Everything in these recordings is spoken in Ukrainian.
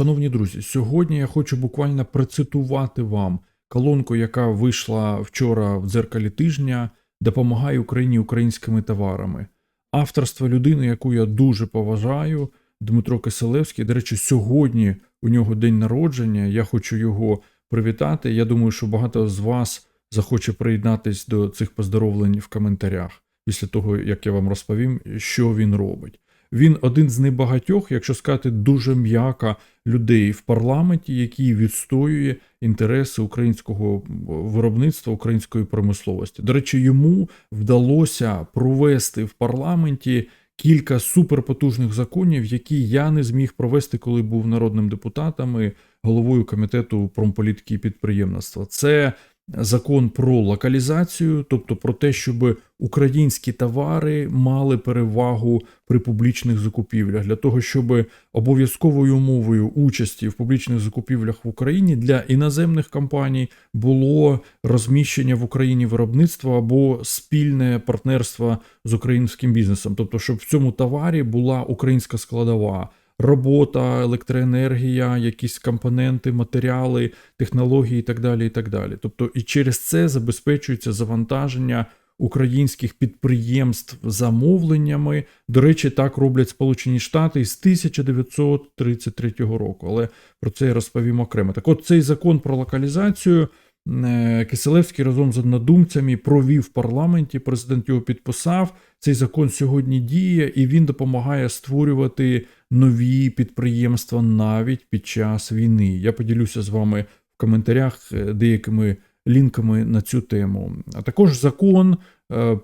Шановні друзі, сьогодні я хочу буквально процитувати вам колонку, яка вийшла вчора в дзеркалі тижня, допомагає Україні українськими товарами. Авторство людини, яку я дуже поважаю, Дмитро Киселевський. До речі, сьогодні у нього день народження. Я хочу його привітати. Я думаю, що багато з вас захоче приєднатись до цих поздоровлень в коментарях після того, як я вам розповім, що він робить. Він один з небагатьох, якщо сказати дуже м'яко, людей в парламенті, який відстоює інтереси українського виробництва, української промисловості. До речі, йому вдалося провести в парламенті кілька суперпотужних законів, які я не зміг провести, коли був народним депутатом і головою комітету промполітики і підприємництва. Це закон про локалізацію, тобто про те, щоб українські товари мали перевагу при публічних закупівлях, для того, щоб обов'язковою умовою участі в публічних закупівлях в Україні для іноземних компаній було розміщення в Україні виробництва або спільне партнерство з українським бізнесом, тобто, щоб в цьому товарі була українська складова робота, електроенергія, якісь компоненти, матеріали, технології і так далі. і так далі. Тобто, і через це забезпечується завантаження українських підприємств замовленнями. До речі, так роблять Сполучені Штати з 1933 року. Але про це я розповім окремо. Так, от цей закон про локалізацію. Е, Киселевський разом з однодумцями провів в парламенті. Президент його підписав. Цей закон сьогодні діє, і він допомагає створювати нові підприємства навіть під час війни. Я поділюся з вами в коментарях е, деякими лінками на цю тему. А також закон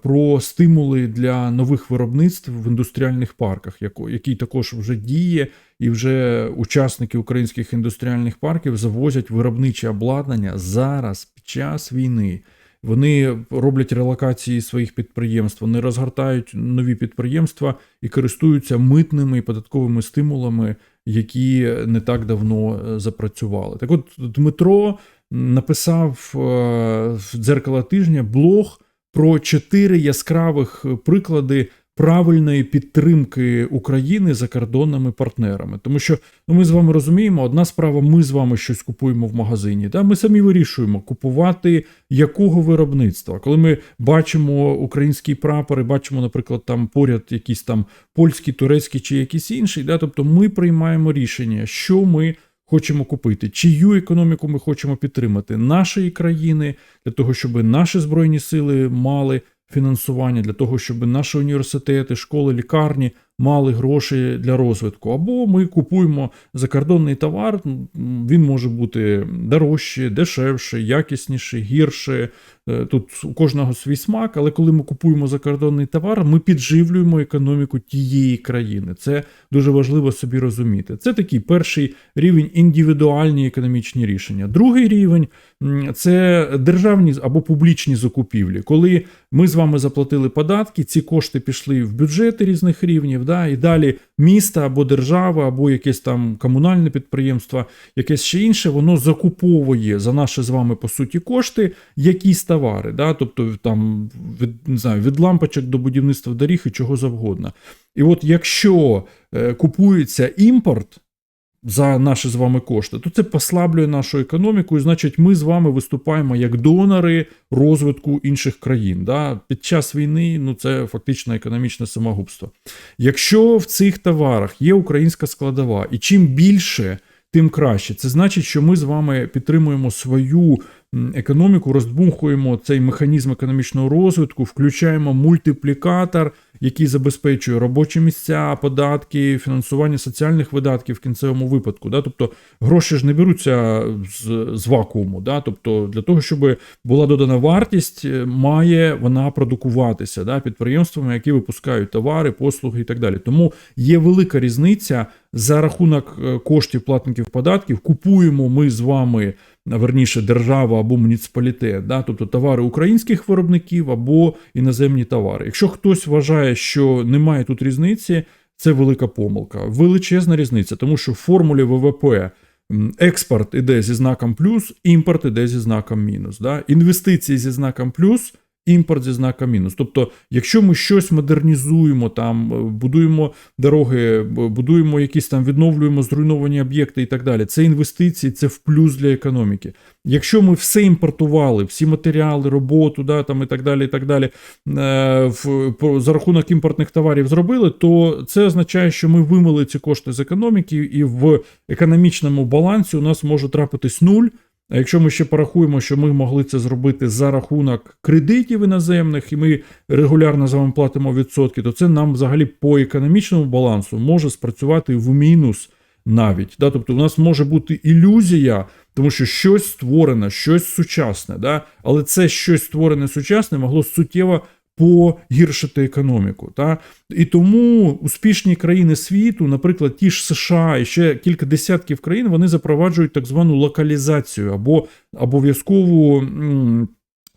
про стимули для нових виробництв в індустріальних парках, який також вже діє, і вже учасники українських індустріальних парків завозять виробниче обладнання зараз під час війни. Вони роблять релокації своїх підприємств, вони розгортають нові підприємства і користуються митними і податковими стимулами, які не так давно е, запрацювали. Так, от Дмитро написав е, в дзеркало тижня блог про чотири яскравих приклади правильної підтримки України закордонними партнерами. Тому що ну, ми з вами розуміємо, одна справа, ми з вами щось купуємо в магазині. Да? Ми самі вирішуємо, купувати якого виробництва. Коли ми бачимо українські прапори, бачимо, наприклад, там поряд якісь там польські, турецькі чи якісь інші, да? тобто ми приймаємо рішення, що ми. Хочемо купити, чию економіку ми хочемо підтримати нашої країни для того, щоб наші збройні сили мали фінансування для того, щоб наші університети, школи, лікарні мали гроші для розвитку. Або ми купуємо закордонний товар, він може бути дорожче, дешевше, якісніше, гірше. Е, тут у кожного свій смак, але коли ми купуємо закордонний товар, ми підживлюємо економіку тієї країни. Це дуже важливо собі розуміти. Це такий перший рівень індивідуальні економічні рішення. Другий рівень це державні або публічні закупівлі. Коли ми з вами заплатили податки, ці кошти пішли в бюджети різних рівнів да, і далі міста або держава, або якесь там комунальне підприємство, якесь ще інше, воно закуповує за наші з вами по суті кошти якісь товари. Да, Тобто там від не знаю, від лампочок до будівництва доріг і чого завгодно. І от якщо е, купується імпорт за наші з вами кошти, то це послаблює нашу економіку, і значить, ми з вами виступаємо як донори розвитку інших країн. Да? Під час війни ну це фактично економічне самогубство. Якщо в цих товарах є українська складова, і чим більше, тим краще. Це значить, що ми з вами підтримуємо свою економіку, роздбухуємо цей механізм економічного розвитку, включаємо мультиплікатор який забезпечує робочі місця, податки, фінансування соціальних видатків в кінцевому випадку. Да? Тобто гроші ж не беруться з, з вакууму. Да? Тобто для того, щоб була додана вартість, е, має вона продукуватися да? підприємствами, які випускають товари, послуги і так далі. Тому є велика різниця за рахунок е, коштів платників податків. Купуємо ми з вами верніше держава або муніципалітет, да? тобто товари українських виробників або іноземні товари. Якщо хтось вважає, що немає тут різниці, це велика помилка, величезна різниця, тому що в формулі ВВП. Експорт іде зі знаком плюс, імпорт іде зі знаком мінус. Да? Інвестиції зі знаком плюс, імпорт зі знаком мінус. Тобто, якщо ми щось модернізуємо, там е, будуємо дороги, будуємо якісь там відновлюємо зруйновані об'єкти і так далі, це інвестиції, це в плюс для економіки. Якщо ми все імпортували, всі матеріали, роботу, да, там і так далі, і так далі, е, в, за рахунок імпортних товарів зробили, то це означає, що ми вимили ці кошти з економіки, і в економічному балансі у нас може трапитись нуль. А якщо ми ще порахуємо, що ми могли це зробити за рахунок кредитів іноземних, і ми регулярно за вами платимо відсотки, то це нам взагалі по економічному балансу може спрацювати в мінус навіть. Да? Тобто, у нас може бути ілюзія, тому що щось створене, щось сучасне, да? але це щось створене сучасне могло суттєво погіршити економіку. Та? І тому успішні країни світу, наприклад, ті ж США і ще кілька десятків країн, вони запроваджують так звану локалізацію або обов'язкову.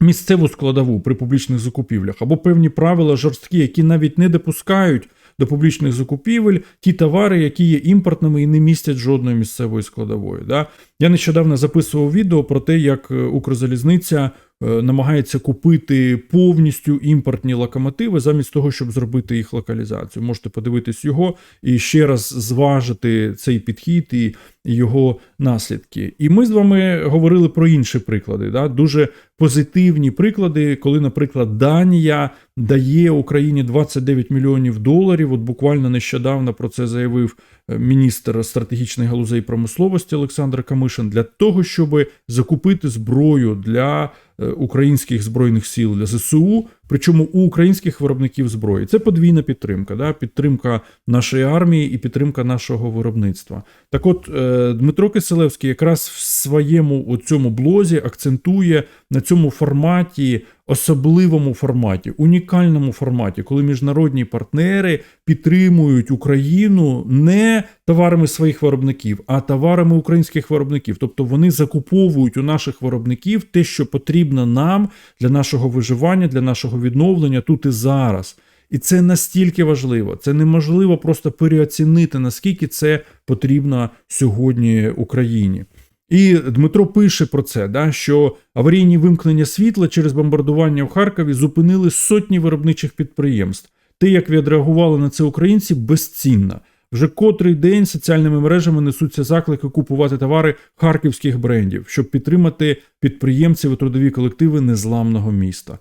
Місцеву складову при публічних закупівлях або певні правила жорсткі, які навіть не допускають до публічних закупівель ті товари, які є імпортними і не містять жодної місцевої складової. Да? Я нещодавно записував відео про те, як е, Укрзалізниця намагається купити повністю імпортні локомотиви замість того, щоб зробити їх локалізацію. Можете подивитись його і ще раз зважити цей підхід і його наслідки. І ми з вами говорили про інші приклади, да? дуже позитивні приклади, коли, наприклад, Данія дає Україні 29 мільйонів доларів. От буквально нещодавно про це заявив е, міністр стратегічних галузей промисловості Олександр Камишин для того, щоб закупити зброю для е, українських збройних сил для ЗСУ, причому у українських виробників зброї. Це подвійна підтримка, да? підтримка нашої армії і підтримка нашого виробництва. Так от е, Дмитро Киселевський якраз в своєму цьому блозі акцентує на цьому форматі, особливому форматі, унікальному форматі, коли міжнародні партнери підтримують Україну не товарами своїх виробників, а товарами українських виробників. Тобто вони закуповують у наших виробників те, що потрібно нам для нашого виживання, для нашого відновлення тут і зараз. І це настільки важливо. Це неможливо просто переоцінити, наскільки це потрібно сьогодні Україні. І Дмитро пише про це, да, що аварійні вимкнення світла через бомбардування в Харкові зупинили сотні виробничих підприємств. Те, як відреагували на це українці, безцінно. Вже котрий день соціальними мережами несуться заклики купувати товари харківських брендів, щоб підтримати підприємців і трудові колективи незламного міста.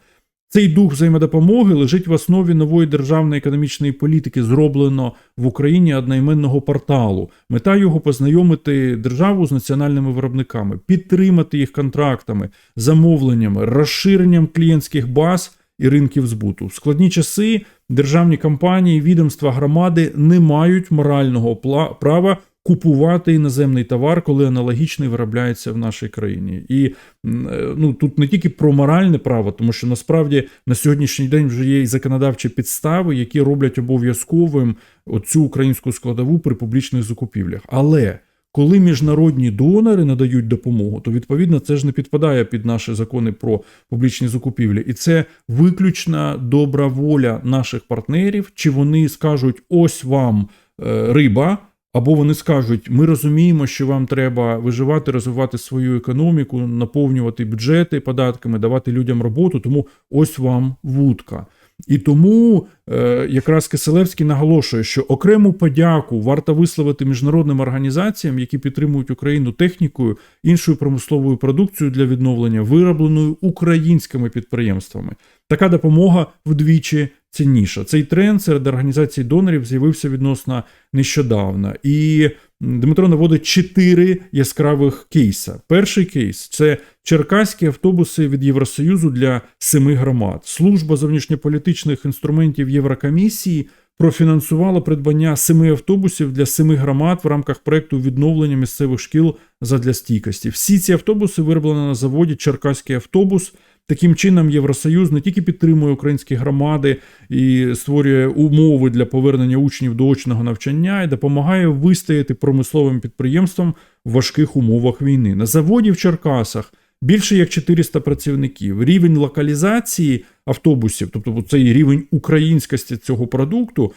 Цей дух взаємодопомоги лежить в основі нової державної економічної політики, зроблено в Україні одноіменного порталу. Мета його познайомити державу з національними виробниками, підтримати їх контрактами, замовленнями, розширенням клієнтських баз і ринків збуту. В складні часи державні компанії, відомства громади не мають морального права купувати іноземний товар, коли аналогічний виробляється в нашій країні. І е, ну тут не тільки про моральне право, тому що насправді на сьогоднішній день вже є і законодавчі підстави, які роблять обов'язковим оцю українську складову при публічних закупівлях. Але коли міжнародні донори надають допомогу, то відповідно це ж не підпадає під наші закони про публічні закупівлі, і це виключна добра воля наших партнерів. Чи вони скажуть ось вам е, риба. Або вони скажуть: ми розуміємо, що вам треба виживати, розвивати свою економіку, наповнювати бюджети податками, давати людям роботу, тому ось вам вудка. І тому е, якраз Киселевський наголошує, що окрему подяку варто висловити міжнародним організаціям, які підтримують Україну технікою, іншою промисловою продукцією для відновлення, виробленою українськими підприємствами. Така допомога вдвічі цінніша. Цей тренд серед організацій донорів з'явився відносно нещодавно. І Дмитро наводить чотири яскравих кейса. Перший кейс це черкаські автобуси від Євросоюзу для семи громад. Служба зовнішньополітичних інструментів Єврокомісії профінансувала придбання семи автобусів для семи громад в рамках проекту відновлення місцевих шкіл задля стійкості. Всі ці автобуси вироблені на заводі Черкаський автобус. Таким чином, Євросоюз не тільки підтримує українські громади і створює умови для повернення учнів до очного навчання і допомагає вистояти промисловим підприємствам в важких умовах війни. На заводі в Черкасах більше як 400 працівників. Рівень локалізації автобусів, тобто цей рівень українськості цього продукту,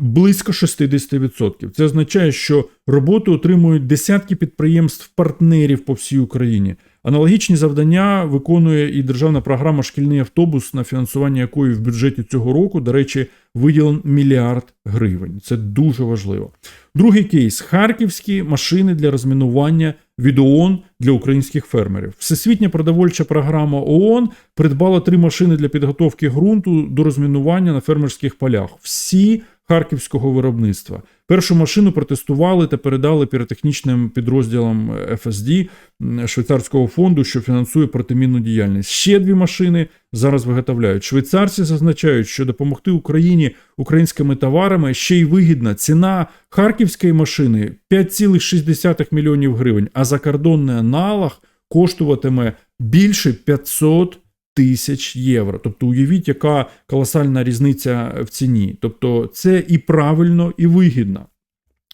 близько 60%. Це означає, що роботу отримують десятки підприємств-партнерів по всій Україні. Аналогічні завдання виконує і державна програма Шкільний автобус, на фінансування якої в бюджеті цього року, до речі, виділен мільярд гривень. Це дуже важливо. Другий кейс: харківські машини для розмінування від ООН для українських фермерів. Всесвітня продовольча програма ООН придбала три машини для підготовки ґрунту до розмінування на фермерських полях. Всі харківського виробництва. Першу машину протестували та передали піротехнічним підрозділам FSD м, швейцарського фонду, що фінансує протимінну діяльність. Ще дві машини зараз виготовляють. Швейцарці зазначають, що допомогти Україні українськими товарами ще й вигідна. Ціна харківської машини 5,6 мільйонів гривень, а закордонний аналог коштуватиме більше 500 тисяч євро. Тобто уявіть, яка колосальна різниця в ціні. Тобто це і правильно, і вигідно.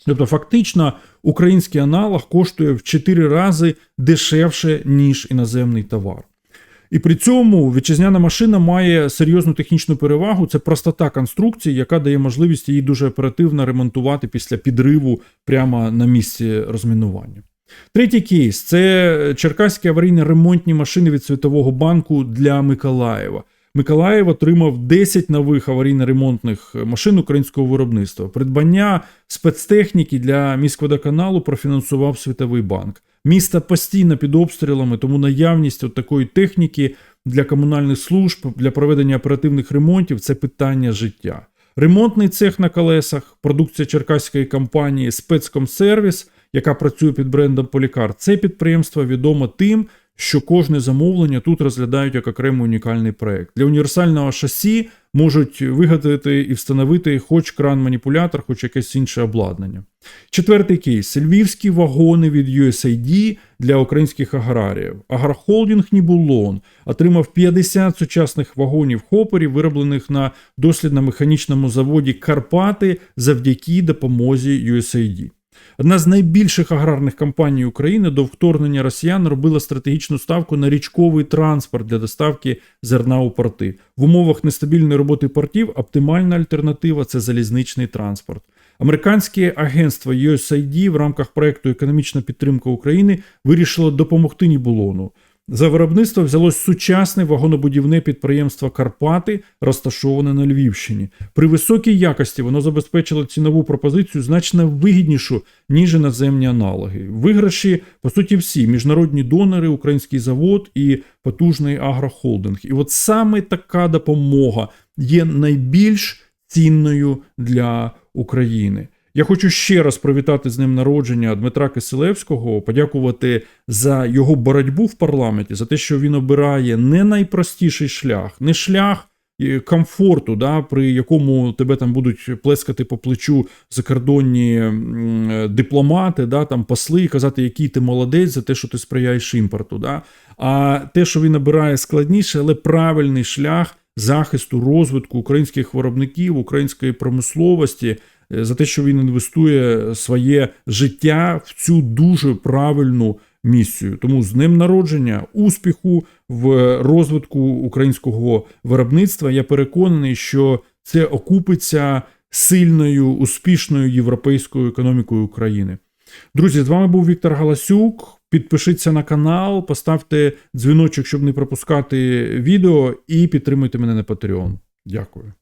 Тобто, фактично, український аналог коштує в 4 рази дешевше, ніж іноземний товар. І при цьому вітчизняна машина має серйозну технічну перевагу. Це простота конструкції, яка дає можливість її дуже оперативно ремонтувати після підриву прямо на місці розмінування. Третій кейс це черкаські аварійно-ремонтні машини від Світового банку для Миколаєва. Миколаїв отримав 10 нових аварійно-ремонтних машин українського виробництва. Придбання спецтехніки для міськводоканалу профінансував Світовий банк. Місто постійно під обстрілами, тому наявність от такої техніки для комунальних служб, для проведення оперативних ремонтів це питання життя. Ремонтний цех на колесах, продукція черкаської компанії Спецкомсервіс, яка працює під брендом Полікар. Це підприємство відомо тим, що кожне замовлення тут розглядають як окремий унікальний проект. Для універсального шасі можуть вигадати і встановити хоч кран-маніпулятор, хоч якесь інше обладнання. Четвертий кейс: львівські вагони від USAID для українських аграріїв. Агрохолдинг Нібулон отримав 50 сучасних вагонів хоперів, вироблених на дослідно-механічному заводі Карпати завдяки допомозі USAID. Одна з найбільших аграрних компаній України до вторгнення росіян робила стратегічну ставку на річковий транспорт для доставки зерна у порти. В умовах нестабільної роботи портів оптимальна альтернатива це залізничний транспорт. Американське агентство USAID в рамках проекту Економічна підтримка України вирішило допомогти Нібулону. За виробництво взялось сучасне вагонобудівне підприємство Карпати, розташоване на Львівщині. При високій якості воно забезпечило цінову пропозицію значно вигіднішу, ніж іноземні аналоги. Виграші, по суті, всі міжнародні донори, український завод і потужний агрохолдинг. І от саме така допомога є найбільш цінною для України. Я хочу ще раз привітати з ним народження Дмитра Киселевського, подякувати за його боротьбу в парламенті, за те, що він обирає не найпростіший шлях, не шлях е, комфорту, да, при якому тебе там будуть плескати по плечу закордонні е, дипломати, да, там посли і казати, який ти молодець за те, що ти сприяєш імпорту. Да. А те, що він обирає складніше, але правильний шлях захисту, розвитку українських виробників, української промисловості за те, що він інвестує своє життя в цю дуже правильну місію. Тому з ним народження, успіху в розвитку українського виробництва. Я переконаний, що це окупиться сильною, успішною європейською економікою України. Друзі, з вами був Віктор Галасюк. Підпишіться на канал, поставте дзвіночок, щоб не пропускати відео, і підтримуйте мене на Patreon. Дякую.